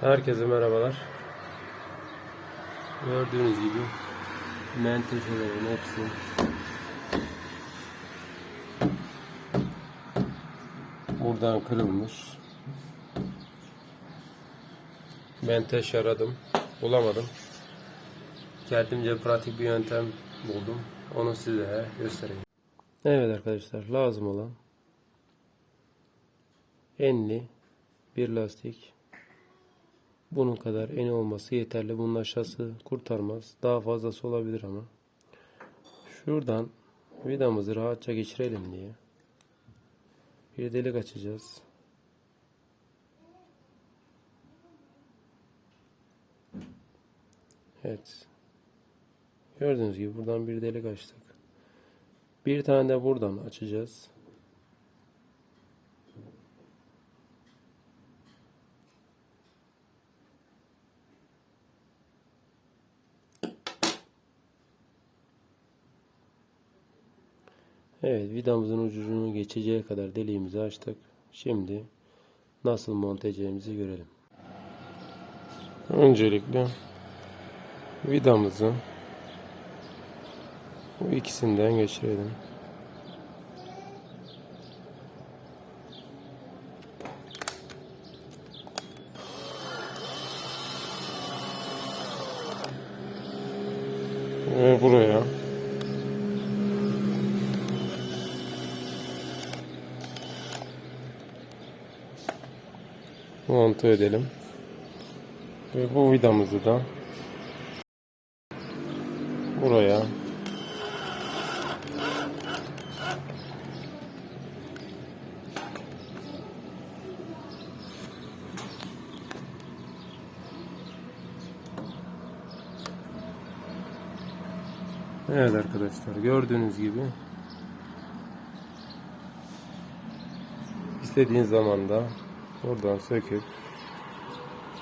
Herkese merhabalar. Gördüğünüz gibi menteşelerin hepsi buradan kırılmış. Menteş aradım. Bulamadım. Kendimce pratik bir yöntem buldum. Onu size göstereyim. Evet arkadaşlar lazım olan enli bir lastik bunun kadar eni olması yeterli. Bunun aşağısı kurtarmaz. Daha fazlası olabilir ama. Şuradan vidamızı rahatça geçirelim diye bir delik açacağız. Evet. Gördüğünüz gibi buradan bir delik açtık. Bir tane de buradan açacağız. Evet vidamızın ucunu geçeceği kadar deliğimizi açtık. Şimdi nasıl monte edeceğimizi görelim. Öncelikle vidamızı bu ikisinden geçirelim. Ve buraya monte edelim. Ve bu vidamızı da buraya Evet arkadaşlar gördüğünüz gibi istediğiniz zaman da buradan söküp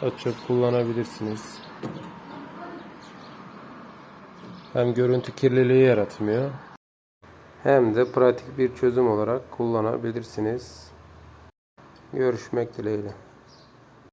açıp kullanabilirsiniz. Hem görüntü kirliliği yaratmıyor hem de pratik bir çözüm olarak kullanabilirsiniz. Görüşmek dileğiyle.